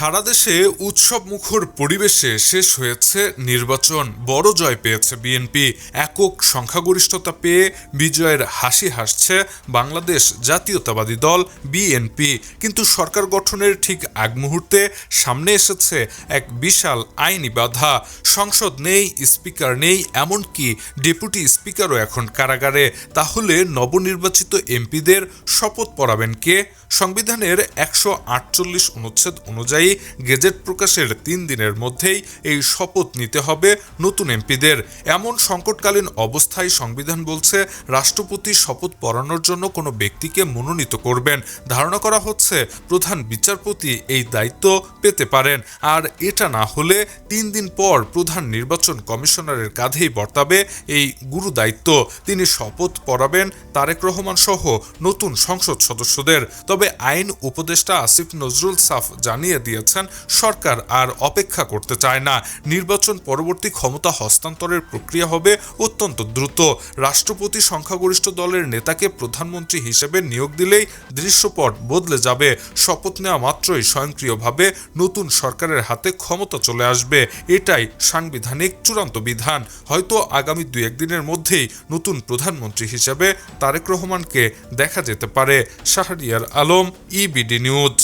সারা দেশে উৎসব মুখর পরিবেশে শেষ হয়েছে নির্বাচন। বড় জয় পেয়েছে বিএনপি একক সংখ্যাগরিষ্ঠতা পেয়ে বিজয়ের হাসি হাসছে বাংলাদেশ জাতীয়তাবাদী দল বিএনপি কিন্তু সরকার গঠনের ঠিক আগ মুহূর্তে সামনে এসেছে এক বিশাল আইনি বাধা। সংসদ নেই, স্পিকার নেই, এমনকি ডেপুটি স্পিকারও এখন কারাগারে। তাহলে নবনির্বাচিত এমপিদের শপথ পড়াবেন কে? সংবিধানের একশো আটচল্লিশ অনুচ্ছেদ অনুযায়ী গেজেট প্রকাশের তিন দিনের মধ্যেই এই শপথ নিতে হবে নতুন এমপিদের। এমন সংকটকালীন অবস্থায় সংবিধান বলছে, রাষ্ট্রপতি শপথ পড়ানোর জন্য কোনো ব্যক্তিকে মনোনীত করবেন। ধারণা করা হচ্ছে, প্রধান বিচারপতি এই দায়িত্ব পেতে পারেন। আর এটা না হলে তিন দিন পর প্রধান নির্বাচন কমিশনারের কাঁধেই বর্তাবে এই গুরু দায়িত্ব। তিনি শপথ পড়াবেন তারেক রহমান সহ নতুন সংসদ সদস্যদের। তবে আইন উপদেষ্টা আসিফ নজরুল সাফ জানিয়ে দিয়েছেন সরকার আর অপেক্ষা করতে চায় না। নির্বাচন পরবর্তী ক্ষমতা হস্তান্তরের প্রক্রিয়া হবে অত্যন্ত দ্রুত। রাষ্ট্রপতি সংখ্যাগরিষ্ঠ দলের নেতাকে প্রধানমন্ত্রী হিসেবে নিয়োগ দিলেই দৃশ্যপট বদলে যাবে। শপথ নেওয়া মাত্রই স্বয়ংক্রিয়ভাবে নতুন সরকারের হাতে ক্ষমতা চলে আসবে। এটাই সাংবিধানিক চূড়ান্ত বিধান। হয়তো আগামী দু একদিনের মধ্যেই নতুন প্রধানমন্ত্রী হিসেবে তারেক রহমানকে দেখা যেতে পারে। Shahriar Alam EBD news